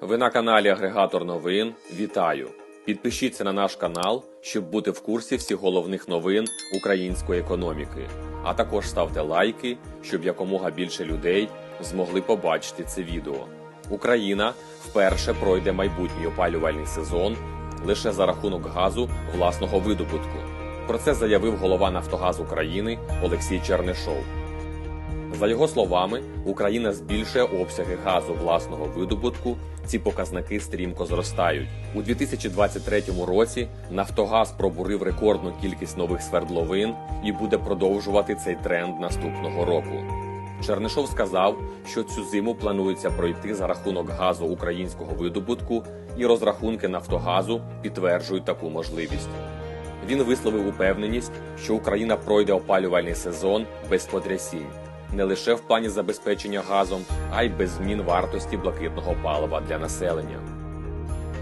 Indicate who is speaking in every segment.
Speaker 1: Ви на каналі Агрегатор новин. Вітаю! Підпишіться на наш канал, щоб бути в курсі всіх головних новин української економіки. А також ставте лайки, щоб якомога більше людей змогли побачити це відео. Україна вперше пройде майбутній опалювальний сезон лише за рахунок газу власного видобутку. Про це заявив голова Нафтогаз України Олексій Чернишов. За його словами, Україна збільшує обсяги газу власного видобутку. Ці показники стрімко зростають у 2023 році. Нафтогаз пробурив рекордну кількість нових свердловин і буде продовжувати цей тренд наступного року. Чернишов сказав, що цю зиму планується пройти за рахунок газу українського видобутку, і розрахунки Нафтогазу підтверджують таку можливість. Він висловив упевненість, що Україна пройде опалювальний сезон без потрясінь не лише в плані забезпечення газом, а й без змін вартості блакитного палива для населення.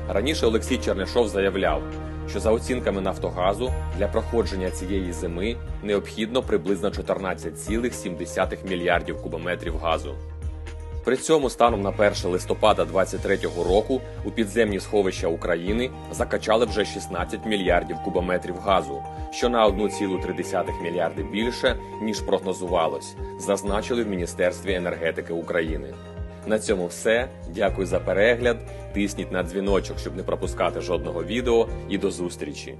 Speaker 1: Раніше Олексій Чернишов заявляв, що за оцінками Нафтогазу для проходження цієї зими необхідно приблизно 14,7 мільярдів кубометрів газу. При цьому станом на 1 листопада 2023 року у підземні сховища України закачали вже 16 мільярдів кубометрів газу, що на 1,3 мільярди більше ніж прогнозувалось, зазначили в Міністерстві енергетики України. На цьому все. Дякую за перегляд. Тисніть на дзвіночок, щоб не пропускати жодного відео. І до зустрічі.